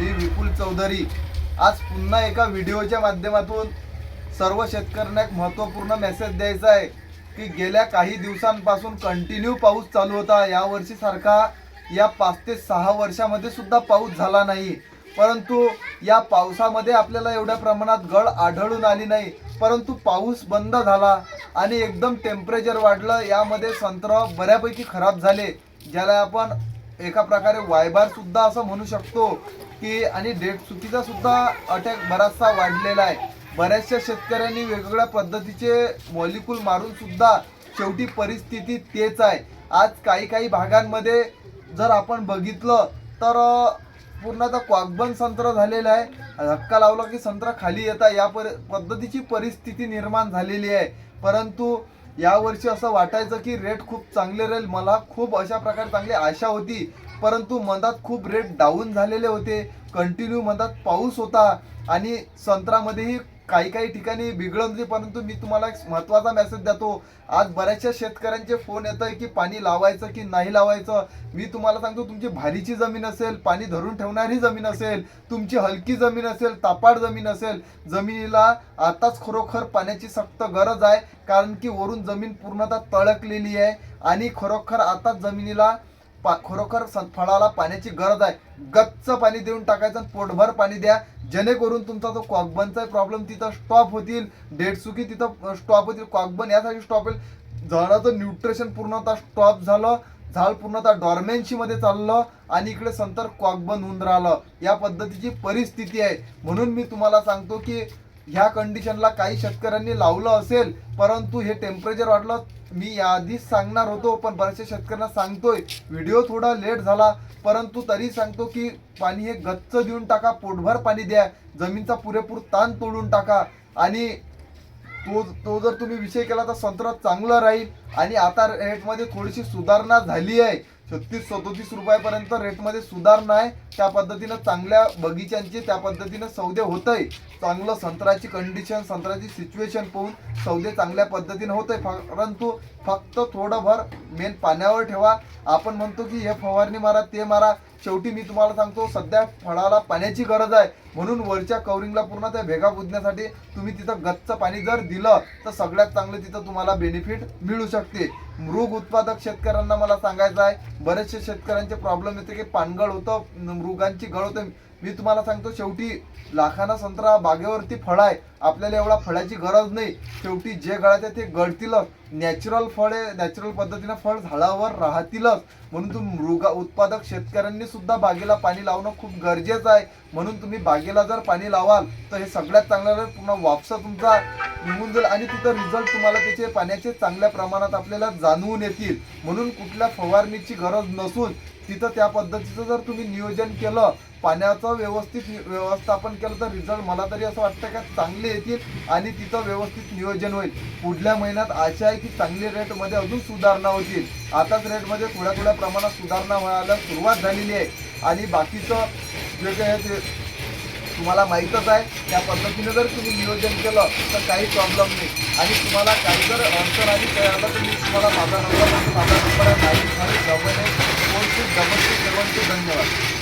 मी विपुल चौधरी आज पुन्हा एका व्हिडिओच्या माध्यमातून सर्व शेतकऱ्यांना एक महत्त्वपूर्ण मेसेज द्यायचा आहे की गेल्या काही दिवसांपासून कंटिन्यू पाऊस चालू होता. यावर्षीसारखा या पाच ते सहा वर्षामध्ये सुद्धा पाऊस झाला नाही. परंतु या पावसामध्ये आपल्याला एवढ्या प्रमाणात गळ आढळून आली नाही. परंतु पाऊस बंद झाला आणि एकदम टेम्परेचर वाढलं. यामध्ये संत्र बऱ्यापैकी खराब झाले. ज्याला आपण एका प्रकारे वायबारसुद्धा असं म्हणू शकतो. की आणि डेट चुकीचा सुद्धा अटॅक बराचसा वाढलेला आहे. बऱ्याचशा शेतकऱ्यांनी वेगवेगळ्या पद्धतीचे मॉलिक्यूल मारून सुद्धा शेवटी परिस्थिती तेच आहे. आज काही काही भागांमध्ये जर आपण बघितलं तर पूर्ण आता क्वाकबन संत्र झालेलं आहे. धक्का लावला की संत्र खाली येतात या पर पद्धतीची परिस्थिती निर्माण झालेली आहे. परंतु यावर्षी असं वाटायचं की रेट खूप चांगले राहील. मला खूप अशा प्रकारे चांगली आशा होती. परंतु मधात खूप रेट डाऊन झालेले होते. कंटिन्यू मंदात पाऊस होता. आणि संत्रामध्येही काही काही ठिकाणी बिघडत होती परंतु मी तुम्हाला एक महत्त्वाचा मेसेज देतो. आज बऱ्याचशा शेतकऱ्यांचे फोन येत आहे की पाणी लावायचं की नाही लावायचं. मी तुम्हाला सांगतो तुमची भारीची जमीन असेल पाणी धरून ठेवणारी जमीन असेल तुमची हलकी जमीन असेल तापाड जमीन असेल जमिनीला आताच खरोखर पाण्याची सक्त गरज आहे. कारण की वरून जमीन पूर्णतः तळकलेली आहे. आणि खरोखर आताच जमिनीला पा खरोखर फळाला पाण्याची गरज आहे. गच्च पाणी देऊन टाकायचं पोटभर पाणी द्या. जेणेकरून तुमचा तो कॉकबनचा प्रॉब्लेम तिथं स्टॉप होतील. डेडसुकी तिथं स्टॉप होतील. कॉकबन यासाठी स्टॉप होईल. झाडाचं न्यूट्रिशन पूर्णतः स्टॉप झालं. झाड पूर्णतः डॉर्मेन्सीमध्ये चाललं. आणि इकडे संतर कॉकबन होऊन राहिलं या पद्धतीची परिस्थिती आहे. म्हणून मी तुम्हाला सांगतो की ह्या कंडिशनला काही शेतकऱ्यांनी लावलं असेल परंतु हे टेम्परेचर वाढलं मी याआधीच सांगणार होतो पण बऱ्याचशा शेतकऱ्यांना सांगतोय व्हिडिओ थोडा लेट झाला परंतु तरी सांगतो की पाणी हे गच्च देऊन टाका पोटभर पाणी द्या जमीनचा पुरेपूर ताण तोडून टाका आणि तो तो जर तुम्ही विषय केला तर संत्र चांगलं राहील आणि आता रेटमध्ये थोडीशी सुधारणा झाली आहे. छत्तीस सदोतीस रुपयापर्यंत रेटमध्ये सुधारणा आहे त्या पद्धतीनं चांगल्या बगीच्यांचे त्या पद्धतीनं सौदे होत आहे चांगलं संत्र्याची कंडिशन संत्र्याची सिच्युएशन पाहून सौदे चांगल्या पद्धतीनं होत आहे परंतु फक्त थोडंभर मेन पाण्यावर ठेवा. आपण म्हणतो की हे फवारणी मारा ते मारा. शेवटी मी तुम्हाला सांगतो सध्या फळाला पाण्याची गरज आहे. म्हणून वरच्या कवरिंगला पूर्ण त्या भेगा बुजण्यासाठी तुम्ही तिथं गच्च पाणी जर दिलं तर सगळ्यात चांगलं तिथं तुम्हाला बेनिफिट मिळू शकते. मृग उत्पादक शेतकऱ्यांना मला सांगायचं आहे. बरेचसे शेतकऱ्यांचे प्रॉब्लेम येते की पानगळ होतं मृगांची गळ होते. मी तुम्हाला सांगतो शेवटी लाखाना संत्रा बागेवरती फळ आहे. आपल्याला एवढा फळाची गरज नाही. शेवटी जे गळात आहे ते गळतीलच. नॅचरल फळे नॅचरल पद्धतीनं फळ झाडावर राहतीलच. म्हणून तुम्ही मृगा उत्पादक शेतकऱ्यांनी सुद्धा बागेला पाणी लावणं खूप गरजेचं आहे. म्हणून तुम्ही बागेला जर पाणी लावाल तर हे सगळ्यात चांगलं राहील पूर्ण वापसा तुमचा निघून जाईल आणि तिथं रिझल्ट तुम्हाला त्याचे पाण्याचे चांगल्या प्रमाणात आपल्याला जाणवून येतील. म्हणून कुठल्या फवारणीची गरज नसून तिथं त्या पद्धतीचं जर तुम्ही नियोजन केलं पाण्याचं व्यवस्थित व्यवस्थापन केलं तर रिझल्ट मला तरी असं वाटतं का चांगले येतील आणि तिथं व्यवस्थित नियोजन होईल. पुढल्या महिन्यात आशा आहे की चांगली रेटमध्ये अजून सुधारणा होतील. आताच रेटमध्ये थोड्या थोड्या प्रमाणात सुधारणा व्हायला सुरुवात झालेली आहे. आणि बाकीचं जे काही ते तुम्हाला माहीतच आहे. त्या पद्धतीने जर तुम्ही नियोजन केलं तर काही प्रॉब्लेम नाही. आणि तुम्हाला काही जर अडचण आली आलं तर मी तुम्हाला माझा नंबर माझा नंबर आहे. Nine five double eight four six double six seven two धन्यवाद.